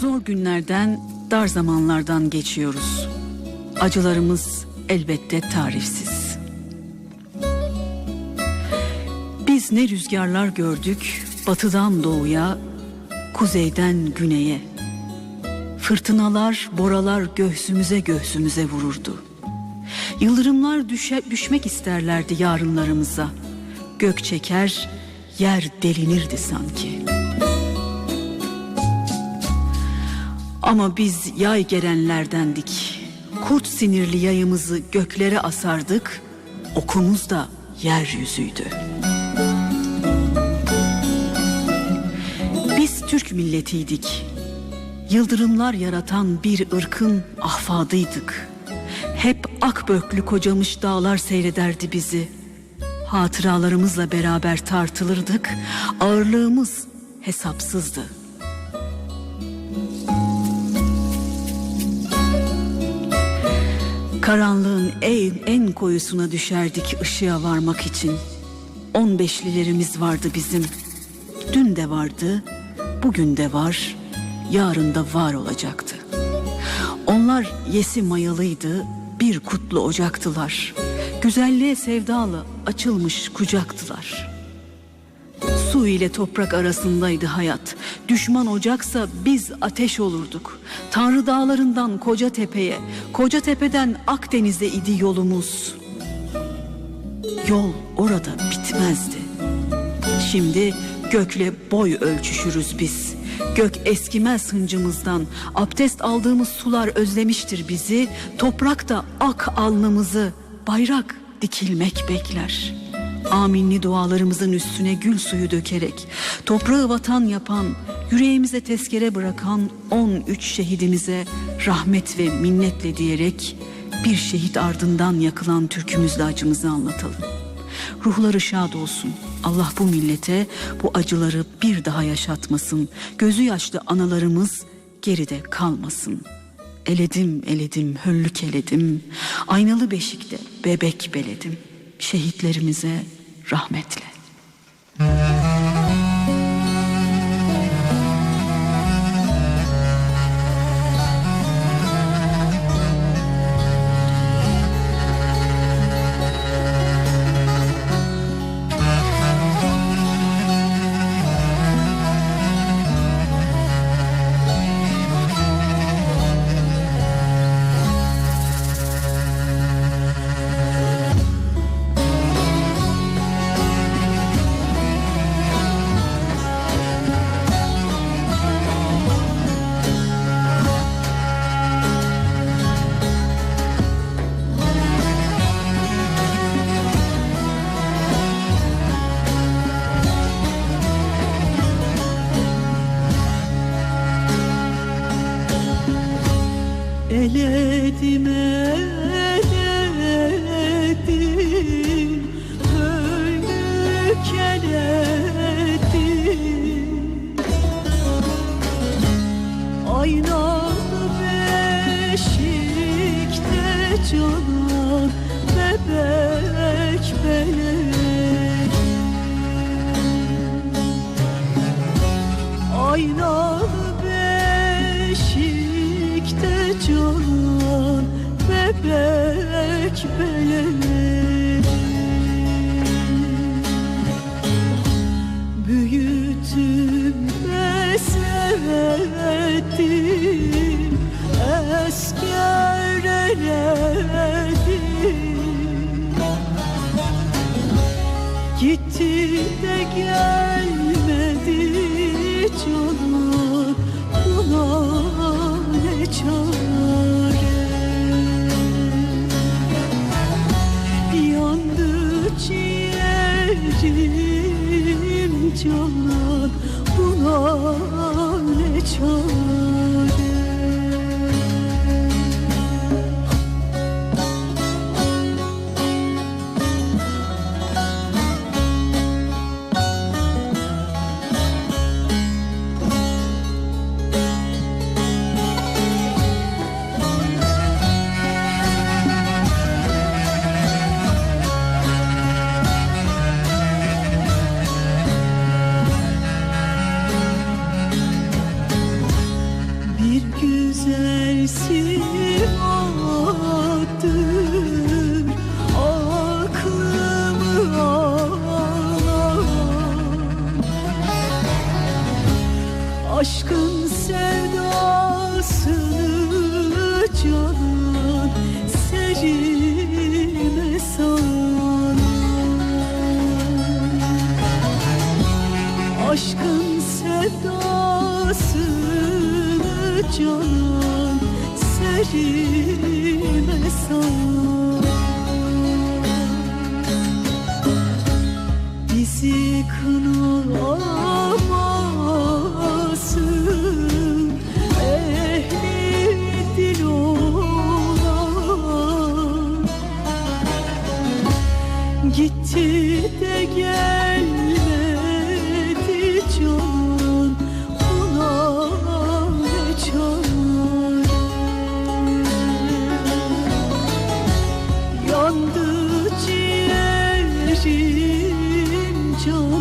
Zor günlerden, dar zamanlardan geçiyoruz. Acılarımız elbette tarifsiz. Biz ne rüzgarlar gördük, batıdan doğuya, kuzeyden güneye. Fırtınalar, boralar göğsümüze göğsümüze vururdu. Yıldırımlar düşe, düşmek isterlerdi yarınlarımıza. Gök çeker, yer delinirdi sanki. Ama biz yay gelenlerdendik. Kurt sinirli yayımızı göklere asardık. Okumuz da yeryüzüydü. Biz Türk milletiydik. Yıldırımlar yaratan bir ırkın ahfadıydık. Hep akböklü kocamış dağlar seyrederdi bizi. Hatıralarımızla beraber tartılırdık. Ağırlığımız hesapsızdı. Karanlığın en, en koyusuna düşerdik ışığa varmak için. On beşlilerimiz vardı bizim. Dün de vardı, bugün de var, yarın da var olacaktı. Onlar yesi mayalıydı, bir kutlu ocaktılar. Güzelliğe sevdalı açılmış kucaktılar. Su ile toprak arasındaydı hayat. Düşman ocaksa biz ateş olurduk. Tanrı dağlarından koca tepeye, koca tepeden Akdeniz'e idi yolumuz. Yol orada bitmezdi. Şimdi gökle boy ölçüşürüz biz. Gök eskimez hıncımızdan. Abdest aldığımız sular özlemiştir bizi. Toprak da ak alnımızı. Bayrak dikilmek bekler. Aminli dualarımızın üstüne gül suyu dökerek toprağı vatan yapan, yüreğimize tezkere bırakan 13 şehidimize rahmet ve minnetle diyerek bir şehit ardından yakılan türkümüzle acımızı anlatalım. Ruhları şad olsun. Allah bu millete bu acıları bir daha yaşatmasın. Gözü yaşlı analarımız geride kalmasın. Eledim eledim höllük eledim. Aynalı beşikte bebek beledim. Şehitlerimize rahmetle. Eledim eledim Höylük eledim Aynalı beşikte canan Bebek benim. Aynalı Gitti de gelmedi canım Buna ne çare? Yandı ciğerim canan Buna ne çare Serime salan Bizi kınalar show